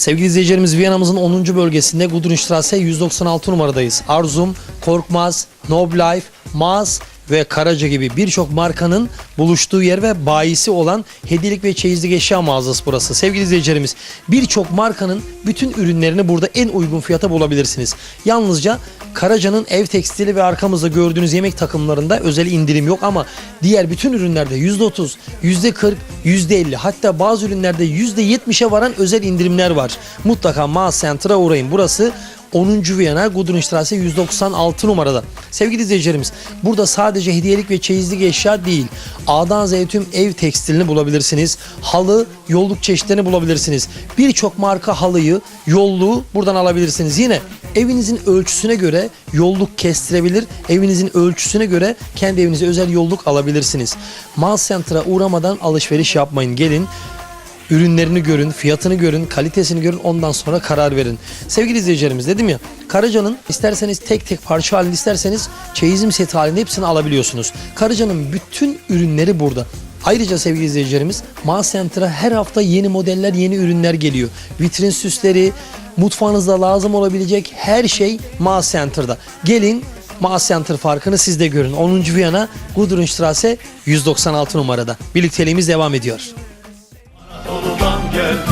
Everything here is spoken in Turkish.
Sevgili izleyicilerimiz Viyana'mızın 10. bölgesinde Gudrunstrasse 196 numaradayız. Arzum, Korkmaz, Noblife, Maz ve Karaca gibi birçok markanın buluştuğu yer ve bayisi olan hediyelik ve çeyizlik eşya mağazası burası. Sevgili izleyicilerimiz birçok markanın bütün ürünlerini burada en uygun fiyata bulabilirsiniz. Yalnızca Karaca'nın ev tekstili ve arkamızda gördüğünüz yemek takımlarında özel indirim yok ama diğer bütün ürünlerde %30, %40, %50 hatta bazı ürünlerde %70'e varan özel indirimler var. Mutlaka Mağaz Center'a uğrayın. Burası 10. Viyana Gudrunstrasse 196 numarada. Sevgili izleyicilerimiz burada sadece hediyelik ve çeyizlik eşya değil. A'dan Z'ye tüm ev tekstilini bulabilirsiniz. Halı, yolluk çeşitlerini bulabilirsiniz. Birçok marka halıyı, yolluğu buradan alabilirsiniz. Yine evinizin ölçüsüne göre yolluk kestirebilir. Evinizin ölçüsüne göre kendi evinize özel yolluk alabilirsiniz. Mall Center'a uğramadan alışveriş yapmayın. Gelin ürünlerini görün, fiyatını görün, kalitesini görün ondan sonra karar verin. Sevgili izleyicilerimiz dedim ya Karaca'nın isterseniz tek tek parça halinde isterseniz çeyizim seti halinde hepsini alabiliyorsunuz. Karaca'nın bütün ürünleri burada. Ayrıca sevgili izleyicilerimiz Mağaz Center'a her hafta yeni modeller, yeni ürünler geliyor. Vitrin süsleri, mutfağınızda lazım olabilecek her şey Mağaz Center'da. Gelin Mağaz Center farkını siz de görün. 10. Viyana Gudrunstrasse 196 numarada. Birlikteliğimiz devam ediyor. Good.